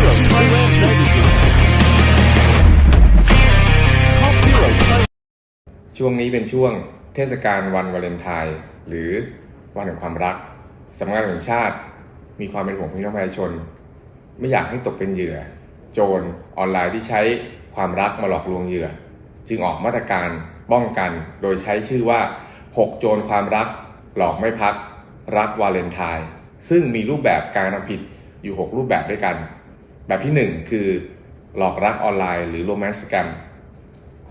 Hero Finance Magazine. ช่วงนี้เป็นช่วงเทศกาลวันวาเลนไทน์หรือวันแห่งความรักสำนักงานแห่งชาติ มีความเป็นห่วงพี่น้องประชาชน ไม่อยากให้ตกเป็นเหยื่อ โจรออนไลน์ที่ใช้ความรักมาหลอกลวงเหยื่อ จึงออกมาตรการป้องกันโดยใช้ชื่อว่า 6 โจรความรัก หลอกไม่พัก รักวาเลนไทน์ซึ่งมีรูปแบบการทำผิดอยู่ 6 รูปแบบด้วยกัน แบบที่ 1 คือหลอกรักออนไลน์หรือโรแมนต์สแกม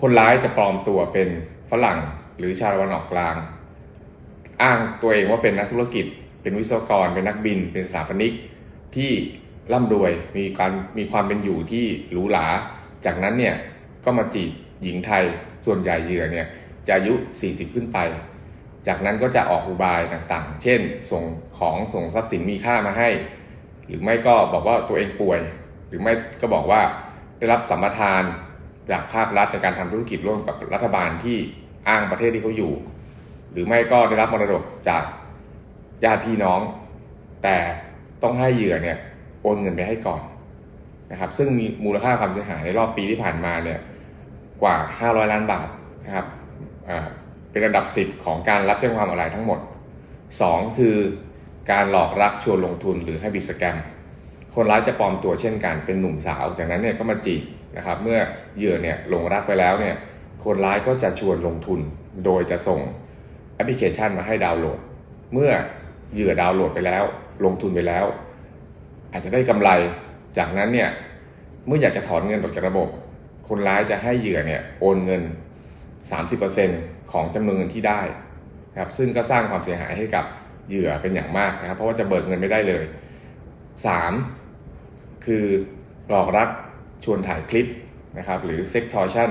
คนร้ายจะปลอมตัวเป็นฝรั่งหรือชาวตะวันออกกลาง อ้างตัวเองว่าเป็นนักธุรกิจ เป็นวิศวกร เป็นนักบิน เป็นสถาปนิกที่ร่ำรวยมีการมีความเป็นอยู่ที่หรูหราจากนั้นเนี่ยก็มาจีบหญิงไทยส่วนใหญ่เหยื่อเนี่ยจะอายุ 40 ขึ้นไป จากนั้นก็จะออกอุบายต่างๆ เช่น ส่งของส่งทรัพย์สินมีค่ามาให้ หรือไม่ก็บอกว่าตัวเองป่วย หรือไม่ก็บอกว่าได้รับสัมปทานจากภาครัฐในการทำธุรกิจร่วมกับรัฐบาลที่อ้างประเทศที่เขาอยู่ หรือไม่ก็ได้รับมรดกจากญาติพี่น้อง แต่ต้องให้เหยื่อเนี่ยโอนเงินไปให้ก่อนนะครับซึ่งมีมูลค่าความเสียหายในรอบปีที่ผ่านมาเนี่ยกว่า 500 ล้านบาทนะครับเป็นระดับ 10 ของการรับแจ้งความออนไลน์ทั้งหมด 2 คือการหลอกรักชวนลงทุนหรือให้บิดสแกม คนร้ายจะปลอมตัวเช่นกันเป็นหนุ่มสาว จากนั้นเนี่ยก็มาจีบนะครับ เมื่อเหยื่อเนี่ยหลงรักไปแล้วเนี่ย คนร้ายก็จะชวนลงทุน โดยจะส่งแอปพลิเคชันมาให้ดาวน์โหลด เมื่อเหยื่อดาวน์โหลดไปแล้ว ลงทุนไปแล้ว อาจจะได้กำไร จากนั้นเนี่ยเมื่ออยากจะถอนเงินออกจากระบบ คนร้ายจะให้เหยื่อเนี่ยโอนเงิน 30%ของจำนวนเงินที่ได้ครับซึ่งก็สร้างความเสียหายให้กับเหยื่อเป็นอย่างมากนะครับ เพราะว่าจะเบิกเงินไม่ได้เลย 3. คือหลอกรักชวนถ่ายคลิปนะครับหรือ sextortion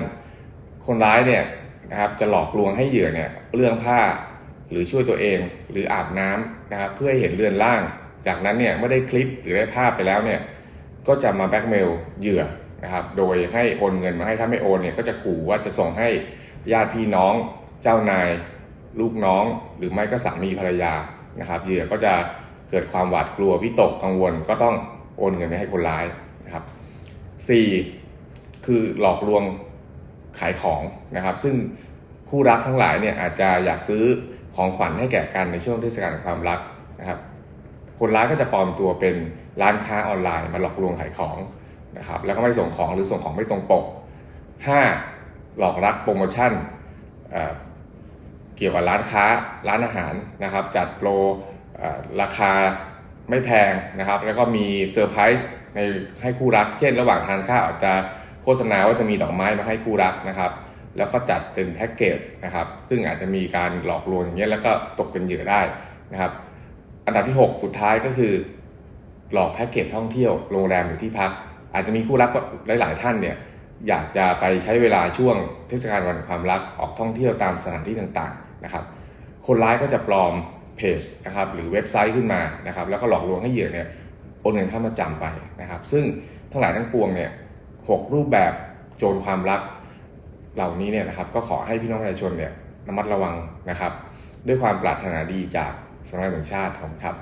คนร้ายเนี่ยนะครับจะหลอกลวงให้เหยื่อเนี่ยเรื่องผ้าหรือช่วยตัวเองหรืออาบน้ำนะครับเพื่อให้เห็นเรือนร่าง จากนั้นเนี่ยเมื่อได้คลิปหรือได้ภาพไปแล้วเนี่ยก็จะมาแบ็กเมลเหยื่อนะครับโดยให้โอนเงินมาให้ถ้าไม่โอนเนี่ยก็จะขู่ว่าจะส่งให้ญาติพี่น้องเจ้านาย ลูกน้อง หรือไม่ก็สามีภรรยานะครับเหยื่อก็จะ เกิดความหวาดกลัววิตกกังวลก็ต้องโอนเงินไปให้คนร้ายนะครับ 4. คือหลอกลวงขายของนะครับ ซึ่งคู่รักทั้งหลายเนี่ยอาจจะอยากซื้อของขวัญให้แก่กันในช่วงเทศกาลความรักนะครับ คนร้ายก็จะปลอมตัวเป็นร้านค้าออนไลน์มาหลอกลวงขายของนะครับ แล้วก็ไม่ส่งของหรือส่งของไม่ตรงปก 5. หลอกรักโปรโมชั่นเเกี่ยวกับร้านค้าร้านอาหารนะครับ จัดโปร ราคาไม่แพงนะครับ แล้วก็มีเซอร์ไพรส์ในให้คู่รัก เช่น ระหว่างทานข้าวอาจจะโฆษณาว่าจะมีดอกไม้มาให้คู่รักนะครับ แล้วก็จัดเป็นแพ็กเกจนะครับ ซึ่งอาจจะมีการหลอกลวงอย่างเงี้ยแล้วก็ตกเป็นเหยื่อได้นะครับ อันดับที่ 6 สุดท้ายก็คือ หลอกแพ็กเกจท่องเที่ยวโรงแรมหรือที่พัก อาจจะมีคู่รักหลาย ๆ ท่านเนี่ยอยากจะไปใช้เวลาช่วงเทศกาลวันความรักออกท่องเที่ยวตามสถานที่ต่าง ๆ นะครับ คนร้ายก็จะปลอม เพจนะครับหรือเว็บไซต์ขึ้นมานะครับแล้วก็หลอกลวงให้เหยื่อเนี่ยโอนเงินเข้ามาจำไปนะครับ ซึ่งทั้งหลายทั้งปวงเนี่ยหกรูปแบบโจรความรักเหล่านี้เนี่ยนะครับก็ขอให้พี่น้องประชาชนเนี่ยระมัดระวังนะครับ ด้วยความปรารถนาดีจากสำนักงานตำรวจแห่งชาติของครับ